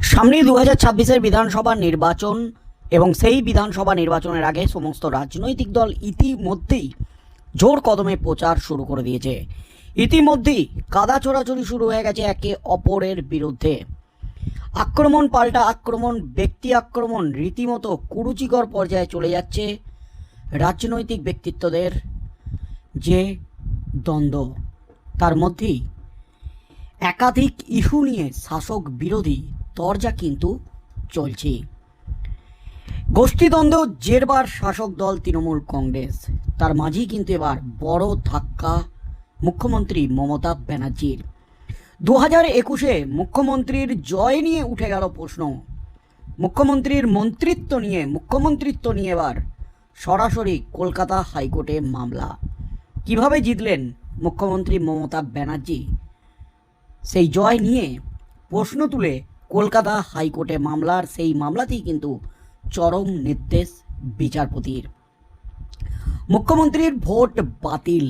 সামনেই দু হাজার ছাব্বিশের বিধানসভা নির্বাচন এবং সেই বিধানসভা নির্বাচনের আগে সমস্ত রাজনৈতিক দল ইতিমধ্যেই জোর কদমে প্রচার শুরু করে দিয়েছে। ইতিমধ্যেই কাদা চোরাচুরি শুরু হয়ে গেছে একে অপরের বিরুদ্ধে। আক্রমণ পাল্টা আক্রমণ, ব্যক্তি আক্রমণ রীতিমতো কুরুচিকর পর্যায়ে চলে যাচ্ছে রাজনৈতিক ব্যক্তিত্বদের যে দ্বন্দ্ব। তার মধ্যেই একাধিক ইস্যু নিয়ে শাসক বিরোধী তরজা কিন্তু চলছে। গোষ্ঠীদ্বন্দ্ব জেরবার শাসক দল তৃণমূল কংগ্রেস। তার মাঝেই কিন্তু এবার বড় ধাক্কা মুখ্যমন্ত্রী মমতা ব্যানার্জির। দু হাজার একুশে মুখ্যমন্ত্রীর জয় নিয়ে উঠে গেল প্রশ্ন। মুখ্যমন্ত্রীর মন্ত্রিত্ব নিয়ে, মুখ্যমন্ত্রিত্ব নিয়ে এবার সরাসরি কলকাতা হাইকোর্টে মামলা। কীভাবে জিতলেন মুখ্যমন্ত্রী মমতা ব্যানার্জি? সেই জয় নিয়ে প্রশ্ন তুলে কলকাতা হাইকোর্টে মামলার সেই মামলাতেই কিন্তু চরম নির্দেশ বিচারপতির। মুখ্যমন্ত্রীর ভোট বাতিল।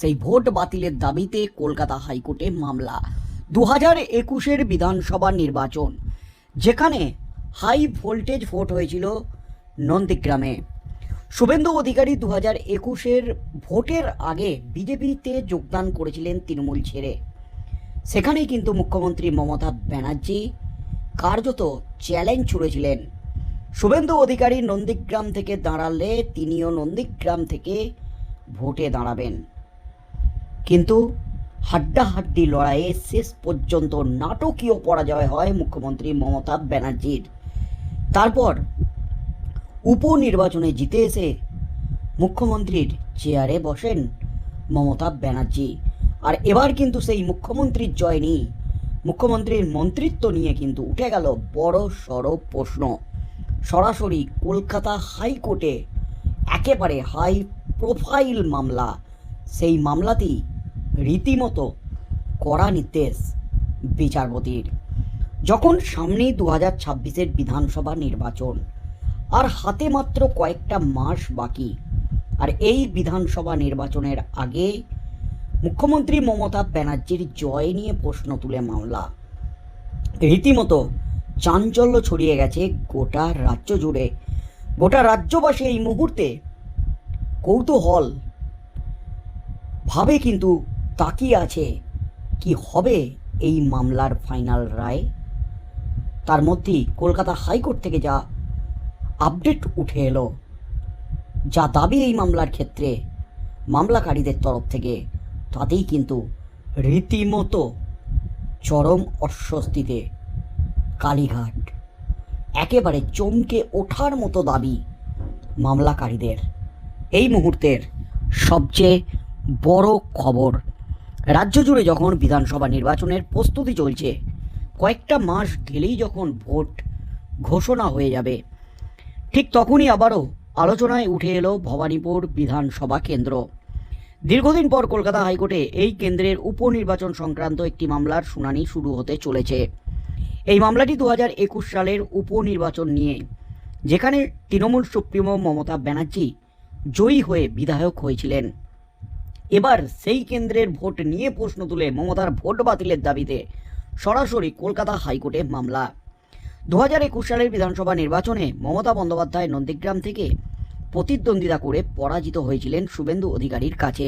সেই ভোট বাতিলের দাবিতে কলকাতা হাইকোর্টে মামলা। দু হাজার একুশের বিধানসভা নির্বাচন, যেখানে হাই ভোল্টেজ ভোট হয়েছিল নন্দীগ্রামে। শুভেন্দু অধিকারী দু হাজার একুশের ভোটের আগে বিজেপিতে যোগদান করেছিলেন তৃণমূল ছেড়ে। সেখানেই কিন্তু মুখ্যমন্ত্রী মমতা ব্যানার্জি কার্যত চ্যালেঞ্জ ছুড়েছিলেন। শুভেন্দু অধিকারী নন্দীগ্রাম থেকে দাঁড়ালে তিনিও নন্দীগ্রাম থেকে ভোটে দাঁড়াবেন। কিন্তু হাড্ডাহাড্ডি লড়াইয়ে শেষ পর্যন্ত নাটকীয় পরাজয় হয় মুখ্যমন্ত্রী মমতা ব্যানার্জির। তারপর উপনির্বাচনে জিতে এসে মুখ্যমন্ত্রীর চেয়ারে বসেন মমতা ব্যানার্জি। আর এবার কিন্তু সেই মুখ্যমন্ত্রীর জয় নিয়ে মুখ্যমন্ত্রীর মন্ত্রিত্ব নিয়ে কিন্তু উঠে গেল বড় সড় প্রশ্ন। সরাসরি কলকাতা হাইকোর্টে একেবারে হাই প্রোফাইল মামলা। সেই মামলাতেই রীতিমতো কড়া নির্দেশ বিচারপতির। যখন সামনেই দু হাজার ছাব্বিশের বিধানসভা নির্বাচন, আর হাতে মাত্র কয়েকটা মাস বাকি, আর এই বিধানসভা নির্বাচনের আগে মুখ্যমন্ত্রী মমতা ব্যানার্জির জয় নিয়ে প্রশ্ন তুলে মামলা। রীতিমতো চাঞ্চল্য ছড়িয়ে গেছে গোটা রাজ্য জুড়ে। গোটা রাজ্যবাসী এই মুহূর্তে কৌতূহল ভাবে কিন্তু তাকিয়ে আছে, কি হবে এই মামলার ফাইনাল রায়? তার মধ্যেই কলকাতা হাইকোর্ট থেকে যা আপডেট উঠে এলো, যা দাবি এই মামলার ক্ষেত্রে মামলাকারীদের তরফ থেকে। তাতেই কিন্তু রীতিমতো চরম অস্বস্তিতে কালীঘাট। একেবারে চমকে ওঠার মতো দাবি মামলাকারীদের। এই মুহূর্তের সবচেয়ে বড় খবর, রাজ্য জুড়ে যখন বিধানসভা নির্বাচনের প্রস্তুতি চলছে, কয়েকটা মাস গেলেই যখন ভোট ঘোষণা হয়ে যাবে, ঠিক তখনই আবারও আলোচনায় উঠে এলো ভবানীপুর বিধানসভা কেন্দ্র। দীর্ঘদিন পর কলকাতা হাইকোর্টে এই কেন্দ্রের উপনির্বাচন সংক্রান্ত একটি মামলার শুনানি শুরু হতে চলেছে। এই মামলাটি দু হাজার একুশ সালের উপনির্বাচন নিয়ে, যেখানে তৃণমূল সুপ্রিমো মমতা ব্যানার্জি জয়ী হয়ে বিধায়ক হয়েছিলেন। এবার সেই কেন্দ্রের ভোট নিয়ে প্রশ্ন তুলে মমতার ভোট বাতিলের দাবিতে সরাসরি কলকাতা হাইকোর্টে মামলা। দু হাজার একুশ সালের বিধানসভা নির্বাচনে মমতা বন্দ্যোপাধ্যায় নন্দীগ্রাম থেকে প্রতিদ্বন্দ্বিতা করে পরাজিত হয়েছিলেন শুভেন্দু অধিকারীর কাছে।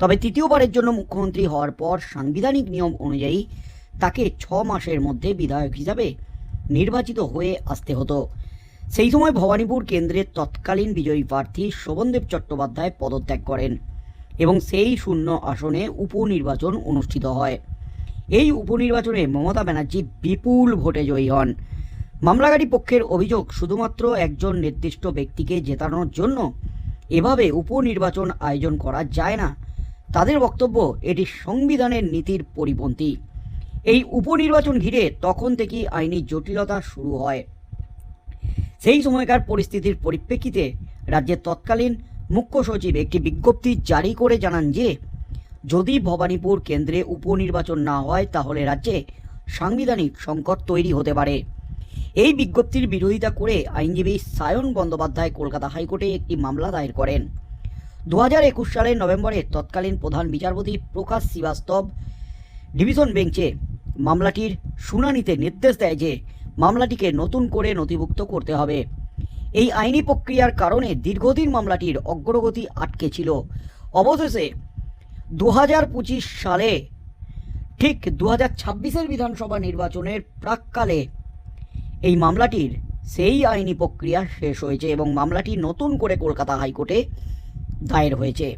তবে তৃতীয়বারের জন্য মুখ্যমন্ত্রী হওয়ার পর সাংবিধানিক নিয়ম অনুযায়ী তাকে ছ মাসের মধ্যে বিধায়ক হিসাবে নির্বাচিত হয়ে আসতে হতো। সেই সময় ভবানীপুর কেন্দ্রের তৎকালীন বিজয়ী প্রার্থী শোভনদেব চট্টোপাধ্যায় পদত্যাগ করেন এবং সেই শূন্য আসনে উপনির্বাচন অনুষ্ঠিত হয়। এই উপনির্বাচনে মমতা ব্যানার্জি বিপুল ভোটে জয়ী হন। মামলাকারী পক্ষের অভিযোগ শুধুমাত্র একজন নির্দিষ্ট ব্যক্তিকে জেতানোর জন্য এভাবে উপনির্বাচন আয়োজন করা যায় না। তাদের বক্তব্য, এটি সংবিধানের নীতির পরিপন্থী। এই উপনির্বাচন ঘিরে তখন থেকেই আইনি জটিলতা শুরু হয়। সেই সময়কার পরিস্থিতির পরিপ্রেক্ষিতে রাজ্যের তৎকালীন মুখ্য সচিব একটি বিজ্ঞপ্তি জারি করে জানান যে, যদি ভবানীপুর কেন্দ্রে উপনির্বাচন না হয়, তাহলে রাজ্যে সাংবিধানিক সংকট তৈরি হতে পারে। এই বিজ্ঞপ্তির বিরোধিতা করে আইনজীবী সায়ন বন্দ্যোপাধ্যায় কলকাতা হাইকোর্টে একটি মামলা দায়ের করেন। দু হাজার একুশ সালের নভেম্বরে তৎকালীন প্রধান বিচারপতি প্রকাশ শ্রীবাস্তব ডিভিশন বেঞ্চে মামলাটির শুনানিতে নির্দেশ দেয় যে মামলাটিকে নতুন করে নথিভুক্ত করতে হবে। এই আইনি প্রক্রিয়ার কারণে দীর্ঘদিন মামলাটির অগ্রগতি আটকে ছিল। অবশেষে দু হাজার পঁচিশ সালে ঠিক দু হাজার ছাব্বিশের বিধানসভা নির্বাচনের প্রাককালে এই মামলাটির সেই আইনি প্রক্রিয়া শেষ হয়েছে এবং মামলাটি নতুন করে কলকাতা হাইকোর্টে দায়ের হয়েছে।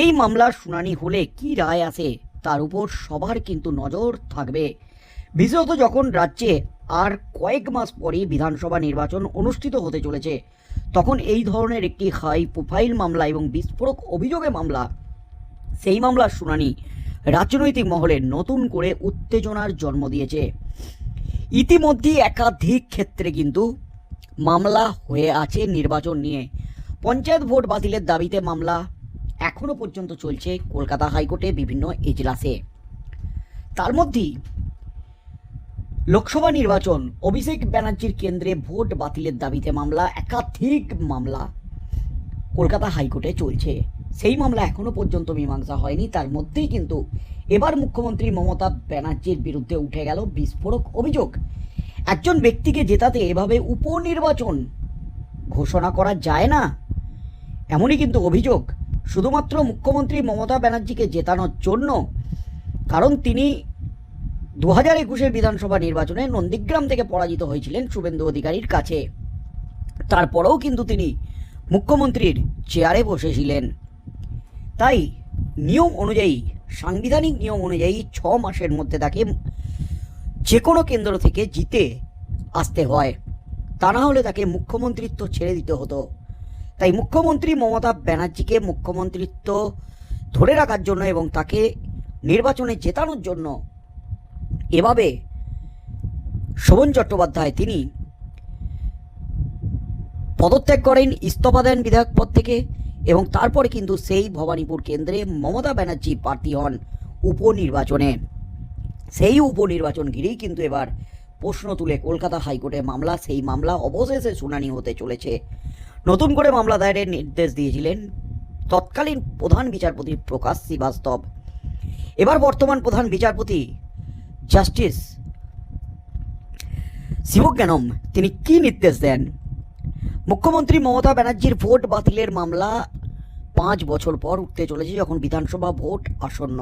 এই মামলার শুনানি হলে কি রায় আসে তার উপর সবার কিন্তু নজর থাকবে। বিশেষত যখন রাজ্যে আর কয়েক মাস পরেই বিধানসভা নির্বাচন অনুষ্ঠিত হতে চলেছে, তখন এই ধরনের একটি হাই প্রোফাইল মামলা এবং বিস্ফোরক অভিযোগে মামলা, সেই মামলার শুনানি রাজনৈতিক মহলে নতুন করে উত্তেজনার জন্ম দিয়েছে। ইতিমধ্যে একাধিক ক্ষেত্রে কিন্তু মামলা হয়ে আছে নির্বাচন নিয়ে। পঞ্চায়েত ভোট বাতিলের দাবিতে মামলা এখনও পর্যন্ত চলছে কলকাতা হাইকোর্টে বিভিন্ন এজলাসে। তার মধ্যেই লোকসভা নির্বাচন, অভিষেক ব্যানার্জির কেন্দ্রে ভোট বাতিলের দাবিতে মামলা, একাধিক মামলা কলকাতা হাইকোর্টে চলছে। সেই মামলা এখনও পর্যন্ত মীমাংসা হয়নি, তার মধ্যেই কিন্তু এবার মুখ্যমন্ত্রী মমতা ব্যানার্জির বিরুদ্ধে উঠে গেল বিস্ফোরক অভিযোগ। একজন ব্যক্তিকে জেতাতে এভাবে উপনির্বাচন ঘোষণা করা যায় না? এমনই কিন্তু অভিযোগ। শুধুমাত্র মুখ্যমন্ত্রী মমতা ব্যানার্জিকে জেতানোর জন্য, কারণ তিনি দু হাজার একুশের বিধানসভা নির্বাচনে নন্দীগ্রাম থেকে পরাজিত হয়েছিলেন শুভেন্দু অধিকারীর কাছে। তারপরেও কিন্তু তিনি মুখ্যমন্ত্রীর চেয়ারে বসেছিলেন। তাই নিয়ম অনুযায়ী সাংবিধানিক নিয়ম অনুযায়ী ছ মাসের মধ্যে তাকে যে কোনো কেন্দ্র থেকে জিতে আসতে হয়। তা না হলে তাকে মুখ্যমন্ত্রিত্ব ছেড়ে দিতে হতো। তাই মুখ্যমন্ত্রী মমতা ব্যানার্জিকে মুখ্যমন্ত্রিত্ব ধরে রাখার জন্য এবং তাকে নির্বাচনে জেতানোর জন্য এভাবে শোভন চট্টোপাধ্যায় তিনি পদত্যাগ করেন ইস্তফা দেন বিধায়ক পদ থেকে। এবং তারপরে কিন্তু সেই ভবানীপুর কেন্দ্রে মমতা ব্যানার্জি প্রার্থী হন উপনির্বাচনে। সেই উপনির্বাচন ঘিরেই কিন্তু এবার প্রশ্ন তুলে কলকাতা হাইকোর্টে মামলা, সেই মামলা অবশেষে শুনানি হতে চলেছে। নতুন করে মামলা দায়েরের নির্দেশ দিয়েছিলেন তৎকালীন প্রধান বিচারপতি প্রকাশ শ্রীবাস্তব। এবার বর্তমান প্রধান বিচারপতি জাস্টিস শিবজ্ঞানম, তিনি কি নির্দেশ দেন? মুখ্যমন্ত্রী মমতা ব্যানার্জির ভোট বাতিলের মামলা পাঁচ বছর পর উঠতে চলেছে যখন বিধানসভা ভোট আসন্ন।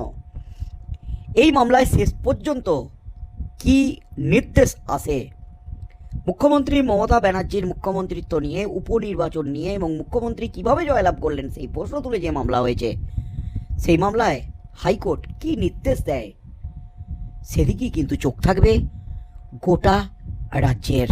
এই মামলায় শেষ পর্যন্ত কি নির্দেশ আসে? মুখ্যমন্ত্রী মমতা ব্যানার্জির মুখ্যমন্ত্রিত্ব নিয়ে, উপনির্বাচন নিয়ে এবং মুখ্যমন্ত্রী কীভাবে জয়লাভ করলেন সেই প্রশ্ন তুলে যে মামলা হয়েছে, সেই মামলায় হাইকোর্ট কি নির্দেশ দেয়? সেদিকেই কিন্তু চোখ থাকবে গোটা রাজ্যের